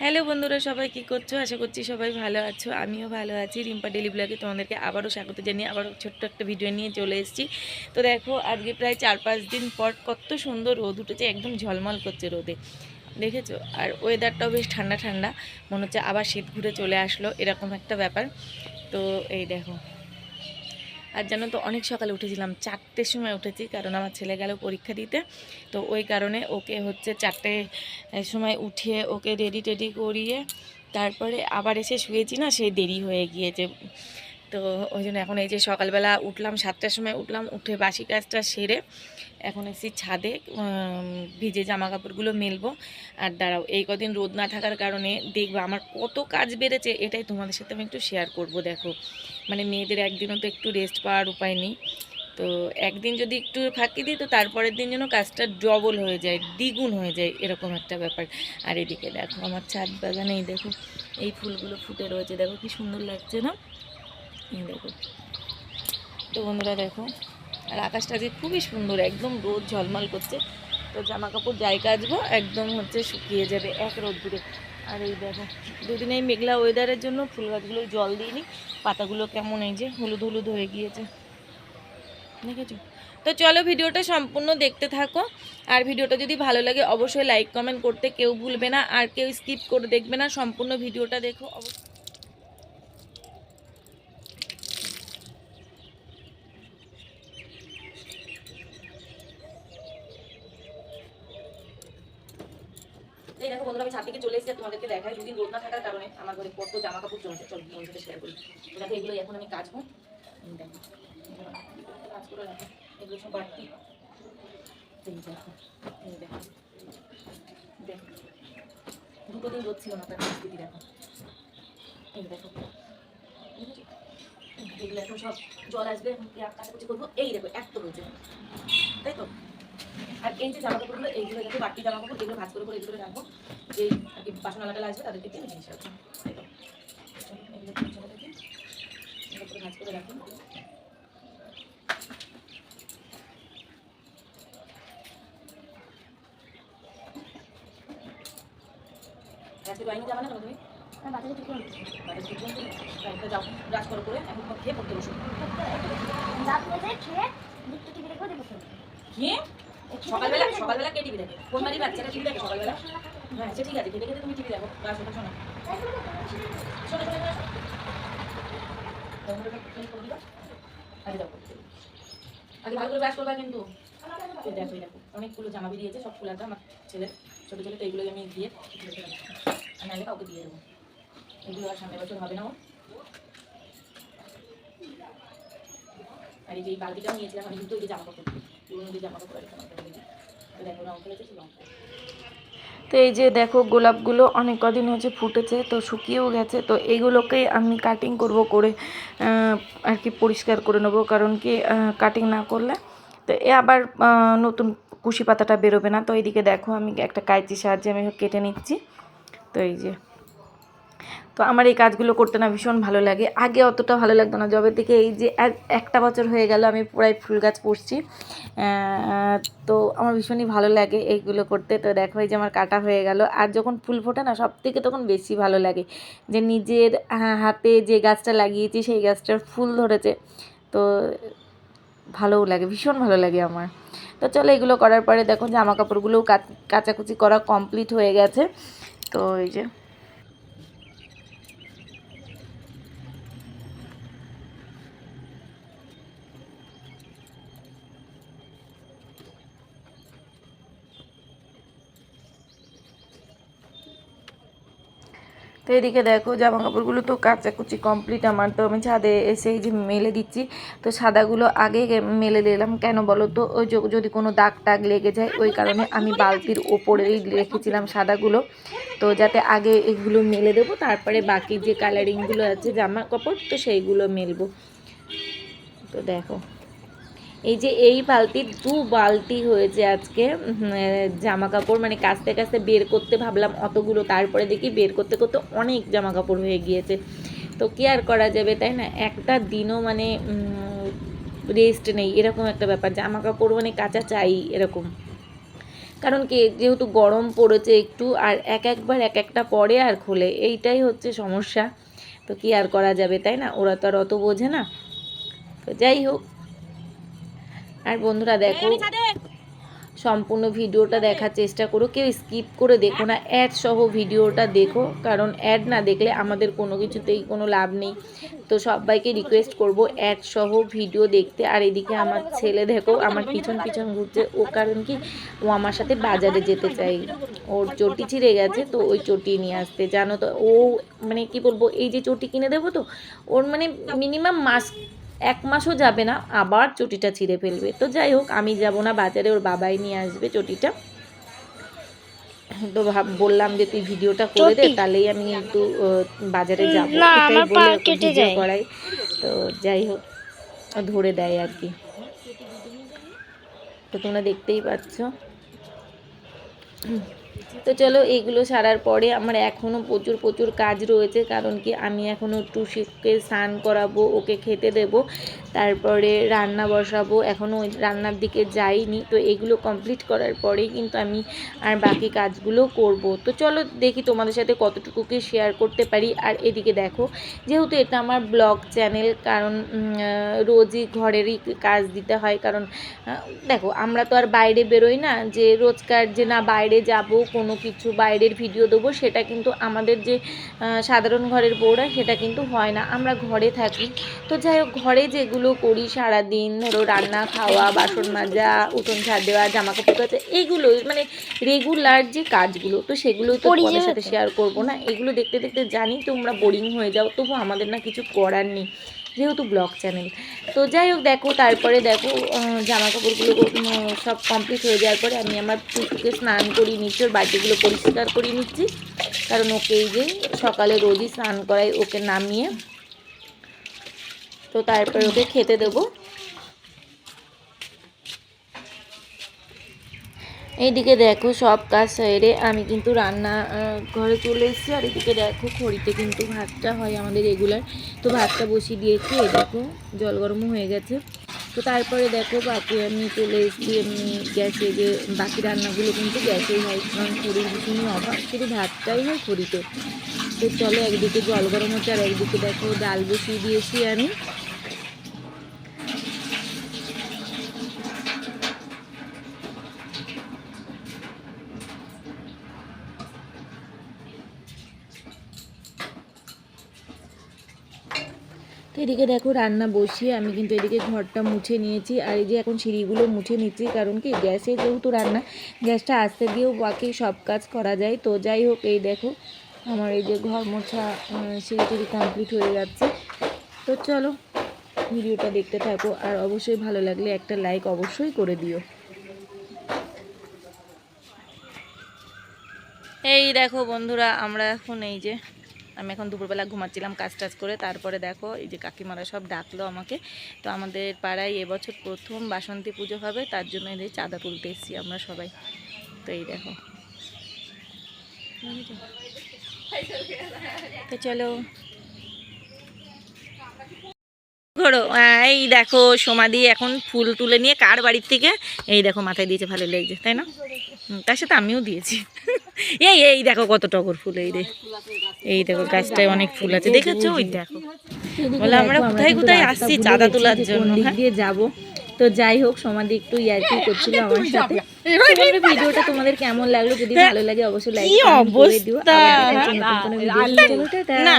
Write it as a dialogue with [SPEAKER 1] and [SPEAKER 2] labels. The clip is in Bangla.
[SPEAKER 1] হ্যালো বন্ধুরা, সবাই কি করছ? আশা করছি সবাই ভালো আছো। আমিও ভালো আছি। রিম্পা ডেলি ব্লগে তোমাদেরকে আবারও স্বাগত জানিয়ে আবারও ছোট্ট একটা ভিডিও নিয়ে চলে এসেছি। তো দেখো, আজকে প্রায় চার পাঁচ দিন পর কত সুন্দর রোদ উঠেছে, একদম ঝলমল করছে রোদে। দেখেছ? আর ওয়েদারটাও বেশ ঠান্ডা ঠান্ডা মনে হচ্ছে আবার শীত ঘুরে চলে আসলো, এরকম একটা ব্যাপার। তো এই দেখো আর জানো তো, অনেক সকালে উঠেছিলাম। চারটের সময় উঠেছি, কারণ আমার ছেলে গেল পরীক্ষা দিতে। তো ওই কারণে ওকে হচ্ছে চারটে সময় উঠিয়ে ওকে রেডি টেডি করিয়ে তারপরে আবার এসে শুয়েছি না সেই দেরি হয়ে গিয়েছে। তো ওই জন্য এখন এই যে সকালবেলা উঠলাম সাতটার সময় উঠলাম, উঠে বাসি কাজটা সেরে এখন এসেছি ছাদে ভিজে জামা কাপড়গুলো মেলবো। আর দাঁড়াও, এই কদিন রোদ না থাকার কারণে দেখব আমার কত কাজ বেড়েছে, এটাই তোমাদের সাথে আমি একটু শেয়ার করব, দেখো। মানে মেয়েদের একদিনও তো একটু রেস্ট পাওয়ার উপায় নেই। তো একদিন যদি একটু ফাঁকি দিই, তো তারপরের দিন যেন কাজটা ডবল হয়ে যায়, দ্বিগুণ হয়ে যায়, এরকম একটা ব্যাপার। আর এদিকে দেখো, আমার ছাদ বাগানেই দেখো, এই ফুলগুলো ফুটে রয়েছে, দেখো কি সুন্দর লাগছে না? দেখো। তো বন্ধুরা দেখো, আর আকাশটা যে খুবই সুন্দর, একদম রোদ ঝলমল করছে। তো জামা কাপড় যাই কাচবো, একদম হচ্ছে শুকিয়ে যাবে এক রোদ দূরে। আর এই দেখো, দুদিন এই মেঘলা ওয়েদারের জন্য ফুল গাছগুলো জল দিইনি। পাতাগুলো কেমন এই যে হলুদ হলুদ হয়ে গিয়েছে। দেখেছ? তো চলো ভিডিওটা সম্পূর্ণ দেখতে থাকো। আর ভিডিওটা যদি ভালো লাগে, অবশ্যই লাইক কমেন্ট করতে কেউ ভুলবে না। আর কেউ স্কিপ করে দেখবে না। সম্পূর্ণ ভিডিওটা দেখো, অবশ্যই। এই দেখো বন্ধুরা, আমি ছাদ থেকে চলে এসেছি তোমাদেরকে দেখাই, দুদিন রোদ না থাকার কারণে আমার ঘরে কত জামা কাপড় জমেছে চল সাথে শেয়ার করি। তো দেখো এগুলো এখন আমি কাজ করে রাখো, এগুলো সব বাড়তি। এই দেখো, এই দুটো দিন রোদ ছিল না, তার পরিস্থিতি দেখো। এই দেখো, এগুলো এখন সব জল আসবে, এখন কি কাচাকুচি করব? এই দেখো এত রয়েছে তাই তো? আর এই যে জামা কাপড়গুলো এইগুলো দেখো বাড়তি জামা কাপড় এগুলো ভাজ করে করে এগুলো রাখব। যে আর কি বাসন আলাদা আসবে তাদেরকে দিয়ে জিনিস রাখব এগুলো ভাজ করে রাখব। আজকে ড্রয়িং যাবে না তুমি? ঢুকলাম। বাড়িতে যাও ব্রাশ করো করে এখন খেয়ে পড়তে বসো। খেয়ে? সকালবেলা সকালবেলা কে টিভি দেখে? কোন বাড়ির বাচ্চারা টিভি দেখে সকালবেলা? হ্যাঁ সে ঠিক আছে খেতে খেতে তুমি টিভি দেখো। ওটা শোনো। শোনো শোনো শোনো। ভালো করে ব্রাশ করবা কিন্তু। দেখো দেখো। অনেকগুলো জামা বেরিয়েছে, সব ফুলাটা আমার ছেলের। ছোটো ছোটো তো এগুলোই আমি দিয়ে রাখব। নাহলে কাউকে দিয়ে দেবো। এগুলো আর সামনের বছর হবে না ওর আর এই যে এই বালতিটাও নিয়েছিলাম আমি কিন্তু ওই জামা কাপড় তো এই যে দেখো, গোলাপগুলো অনেক কদিন হচ্ছে ফুটেছে, তো শুকিয়েও গেছে, তো এইগুলোকেই আমি কাটিং করব করে আর কি পরিষ্কার করে নেব, কারণ কি কাটিং না করলে তো এ আবার নতুন কুশি পাতাটা বেরোবে না। তো এইদিকে দেখো, আমি একটা কাঁচির সাহায্যে আমি কেটে নিচ্ছি। তো এই যে তো আমার এই কাজগুলো করতে না ভীষণ ভালো লাগে। আগে অতটা ভালো লাগতো না। জবের থেকে এই যে একটা বছর হয়ে গেল আমি পুরাই ফুল গাছ আহ, তো আমার ভীষণই ভালো লাগে এইগুলো করতে। তো দেখো এই যে আমার কাটা হয়ে গেল। আর যখন ফুল ফোটে না সব থেকে তখন বেশি ভালো লাগে যে নিজের হাতে যে গাছটা লাগিয়েছি সেই গাছটার ফুল ধরেছে। তো ভালোও লাগে ভীষণ ভালো লাগে আমার। তো চলো এগুলো করার পরে দেখো জামা কাপড়গুলোও কাচ- কাচাকুচি করা কমপ্লিট হয়ে গেছে। তো এই যে তো এদিকে দেখো জামা কাপড়গুলো তো কাচাকুচি কমপ্লিট আমার। তো আমি ছাদে এসে যে মেলে দিচ্ছি। তো সাদাগুলো আগে মেলে দিলাম। কেন বলো তো? ওই যদি কোনো দাগ টাগ লেগে যায়, ওই কারণে আমি বালতির ওপরেই রেখেছিলাম সাদাগুলো। তো যাতে আগে এগুলো মেলে দেবো, তারপরে বাকি যে কালারিংগুলো আছে জামা কাপড় তো সেইগুলো মেলবো। তো দেখো। এই যে এই বালতির দু বালতি হয়েছে আজকে জামা কাপড় মানে কাচতে কাচতে বের করতে ভাবলাম অতগুলো, তারপরে দেখি বের করতে করতে অনেক জামা কাপড় হয়ে গিয়েছে। তো কি আর করা যাবে, তাই না? একটা দিনও মানে রেস্ট নেই, এরকম একটা ব্যাপার। জামা কাপড় মানে কাঁচা চাই এরকম। কারণ কি, যেহেতু গরম পড়েছে একটু, আর এক একবার এক একটা পরে আর খোলে, এইটাই হচ্ছে সমস্যা। তো কি আর করা যাবে, তাই না? ওরা তো আর অত বোঝে না। তো যাই হোক আর বন্ধুরা দেখো সম্পূর্ণ ভিডিওটা দেখার চেষ্টা করো। কেউ স্কিপ করে দেখো না অ্যাড সহ ভিডিওটা দেখো কারণ অ্যাড না দেখলে আমাদের কোনো কিছুতেই কোনো লাভ নেই। তো সবাইকে রিকোয়েস্ট করব অ্যাড সহ ভিডিও দেখতে। আর এদিকে আমার ছেলে দেখো আমার পিছন পিছন ঘুরছে। ও কারণ কি ও আমার সাথে বাজারে যেতে চাই। ওর চটি ছিঁড়ে গেছে তো ওই চটি নিয়ে আসতে। জানো তো ও মানে কি বলব এই যে চটি কিনে দেবো তো ওর মানে মিনিমাম মাস এক মাসও যাবে না আবার চটিটা ছিঁড়ে ফেলবে। তো যাই হোক আমি যাব না বাজারে ওর বাবাই নিয়ে আসবে চটিটা। তো ভাব বললাম যে তুই ভিডিওটা করে দে তাহলেই আমি একটু বাজারে যাব।
[SPEAKER 2] না,
[SPEAKER 1] এটাই
[SPEAKER 2] আমার পা
[SPEAKER 1] বলে
[SPEAKER 2] কেটে
[SPEAKER 1] ভিডিও
[SPEAKER 2] যায়।
[SPEAKER 1] করাই। তো যাই হোক ধরে দেয় আর কি। তো তোমরা দেখতেই পাচ্ছ। তো চলো এগুলো সারার পরে আমার এখনও প্রচুর প্রচুর কাজ রয়েছে, কারণ কি আমি এখনও টুসিকে স্নান করাবো, ওকে খেতে দেব, তারপরে রান্না বসাবো এখনও রান্নার দিকে যাইনি, তো এগুলো কমপ্লিট করার পরেই কিন্তু আমি আর বাকি কাজগুলো করব। তো চলো দেখি তোমাদের সাথে কতটুকুকে শেয়ার করতে পারি, আর এদিকে দেখো, যেহেতু এটা আমার ব্লগ চ্যানেল কারণ রোজই ঘরেরই কাজ দিতে হয়, কারণ দেখো আমরা তো আর বাইরে বেরোই না, যে রোজকার যে না বাইরে যাব কোনো কিছু বাইরের ভিডিও দেবো সেটা কিন্তু আমাদের যে সাধারণ ঘরের বউরা সেটা কিন্তু হয় না। আমরা ঘরে থাকি। তো যাই হোক ঘরে যেগুলো করি সারাদিন ধরো রান্না খাওয়া বাসন মাজা উঠোন ঝাড় দেওয়া জামা কাপড় কাচা এইগুলো মানে রেগুলার যে কাজগুলো তো সেগুলোই তো তোমাদের সাথে শেয়ার করব না। এগুলো দেখতে দেখতে জানি তোমরা বোরিং হয়ে যাও তবু আমাদের না কিছু করার নেই। যেহেতু ব্লগ চ্যানেল। তো যাই হোক, দেখো, তারপরে দেখো জামা কাপড়গুলো সব কমপ্লিট হয়ে যাওয়ার পরে আমি আমার পুকুকে স্নান করিয়ে নিচ্ছি, ওর বাড়িগুলো পরিষ্কার করে নিচ্ছি। কারণ ওকে এই যে সকালে রোজই স্নান করাই ওকে নামিয়ে। তো তারপরে ওকে খেতে দেবো। এইদিকে দেখো সব কাজ সেরে আমি কিন্তু রান্না ঘরে চলে এসেছি। আর এদিকে দেখো খড়িতে কিন্তু ভাতটা হয় আমাদের রেগুলার তো ভাতটা বসিয়ে দিয়েছি, এই দেখো জল গরমও হয়ে গেছে। তো তারপরে দেখো বাকি আমি চলে এসেছি এমনি গ্যাসে যে বাকি রান্নাগুলো কিন্তু গ্যাসেই হয়, কারণ খড়ির ভীষণই অভাব, শুধু ভাতটাই হয় খড়িতে। তো চলো একদিকে জল গরম হচ্ছে, আর একদিকে দেখো ডাল বসিয়ে দিয়েছি আমি। এদিকে দেখো রান্না বসিয়ে আমি কিন্তু এদিকে ঘরটা মুছে নিয়েছি। আর এই যে এখন সিঁড়িগুলো মুছে নিচ্ছি, কারণ কি গ্যাসে যেহেতু রান্না, গ্যাসটা আসতে দিয়েও বাকি সব কাজ করা যায়। তো যাই হোক, এই দেখো আমার এই যে ঘর মোছা সিঁড়ি টিড়ি কমপ্লিট হয়ে যাচ্ছে। তো চলো ভিডিওটা দেখতে থাকো, আর অবশ্যই ভালো লাগলে একটা লাইক অবশ্যই করে দিও। এই দেখো বন্ধুরা, আমরা এখন এই যে আমি এখন দুপুরবেলা ঘুমাচ্ছিলাম কাজ টাজ করে, তারপরে দেখো এই যে কাকিমারা সব ডাকলো আমাকে। তো আমাদের পাড়ায় এবছর প্রথম বাসন্তী পুজো হবে, তার জন্য এই চাঁদা তুলতে এসেছি আমরা সবাই। তো এই দেখো। চলো। ঘোরো এই দেখো সমাধি এখন ফুল তুলে নিয়ে কার বাড়ির থেকে, এই দেখো মাথায় দিয়েছে ভালো লেগেছে, তাই না? তার সাথে আমিও দিয়েছি। এই এই দেখো কত টগর ফুল এই রে। এই দেখো গাছটায় অনেক ফুল আছে। দেখেছ? ওই দেখো। বলে আমরা কোথায় কোথায় আসছি চাঁদা তোলার জন্য হ্যাঁ?
[SPEAKER 3] দিয়ে যাব। তো যাই হোক সমাধি একটু ইয়ার্কি করছিল আমার সাথে। ভিডিওটা তোমাদের কেমন লাগল? যদি ভালো লাগে অবশ্যই লাইক করে দিও। কোনো ভিডিও
[SPEAKER 1] না